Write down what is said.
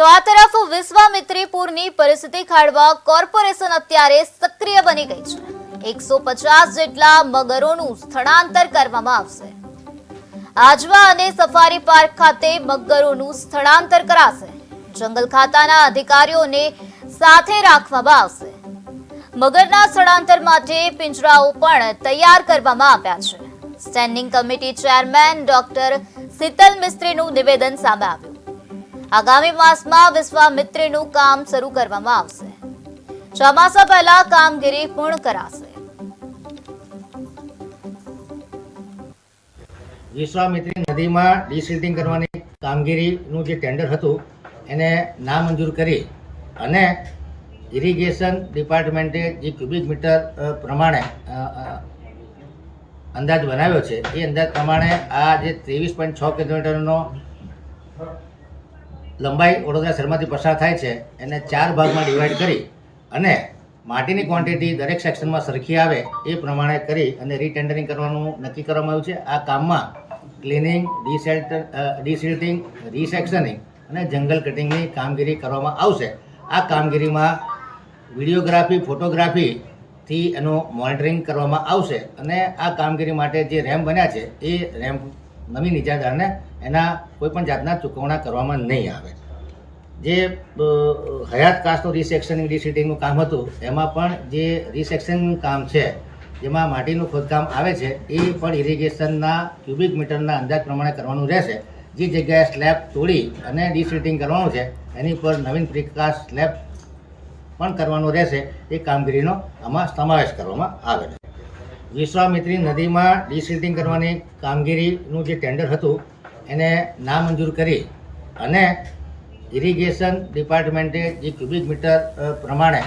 તો આ તરફ વિશ્વામિત્રીપુરની પરિસ્થિતિ ખાળવા કોર્પોરેશન અત્યારે સક્રિય બની ગઈ છે. એકસો પચાસ જેટલા મગરોનું સ્થળાંતર કરવામાં આવશે. આજવા અને સફારી પાર્ક ખાતે મગરોનું સ્થળાંતર કરાશે. જંગલ ખાતાના અધિકારીઓને સાથે રાખવામાં આવશે. મગરના સ્થળાંતર માટે પિંજરાઓ પણ તૈયાર કરવામાં આવ્યા છે. Standing committee chairman doctor Shital મિસ્ત્રીનું નિવેદન સામે આવ્યું. આગામી માસમાં વિશ્વામિત્રીનું કામ શરૂ કરવામાં આવશે. ચોમાસા પહેલા કામગીરી પૂર્ણ કરાશે. વિશ્વામિત્રી નદીમાં ડિસિલ્ટિંગ કરવાની કામગીરીનું જે ટેન્ડર હતું, એને નામંજૂર કરી અને ઇરિગેશન ડિપાર્ટમેન્ટે જે ક્યુબિક મીટર પ્રમાણે અંદાજ બનાવ્યો છે, એ અંદાજ પ્રમાણે આ જે ત્રેવીસ પોઈન્ટ છ કિલોમીટરનો લંબાઈ વડોદરા શહેરમાંથી પસાર થાય છે, એને ચાર ભાગમાં ડિવાઈડ કરી અને માટીની ક્વોન્ટિટી દરેક સેક્શનમાં સરખી આવે એ પ્રમાણે કરી અને રીટેન્ડરિંગ કરવાનું નક્કી કરવામાં આવ્યું છે. આ કામમાં ક્લિનિંગ ડીસેલ્ટર ડિસિલ્ટિંગ રિસેક્શનિંગ અને જંગલ કટિંગની કામગીરી કરવામાં આવશે. આ કામગીરીમાં વિડીયોગ્રાફી ફોટોગ્રાફીથી એનું મોનિટરિંગ કરવામાં આવશે અને આ કામગીરી માટે જે રેમ્પ બન્યા છે, એ રેમ્પ નવીન ઇજાદારને એના કોઈપણ જાતના ચૂકવણા કરવામાં નહીં આવે. જે હયાત કાસ્ટનું રિસેક્શનિંગ રિસીટિંગનું કામ હતું, એમાં પણ જે રિસેક્શન કામ છે, જેમાં માટીનું ખોદકામ આવે છે, એ પણ ઇરિગેશનના ક્યુબિક મીટરના અંદાજ પ્રમાણે કરવાનું રહેશે. જે જગ્યાએ સ્લેબ તોડી અને ડિસિટિંગ કરવાનું છે, એની પર નવીન પ્રિકાશ સ્લેબ પણ કરવાનું રહેશે. એ કામગીરીનો આમાં સમાવેશ કરવામાં આવે છે. વિશ્વામિત્રી નદીમાં ડિસિલ્ટિંગ કરવાની કામગીરીનું જે ટેન્ડર હતું, એને નામંજૂર કરી અને ઇરિગેશન ડિપાર્ટમેન્ટે જે ક્યુબિક મીટર પ્રમાણે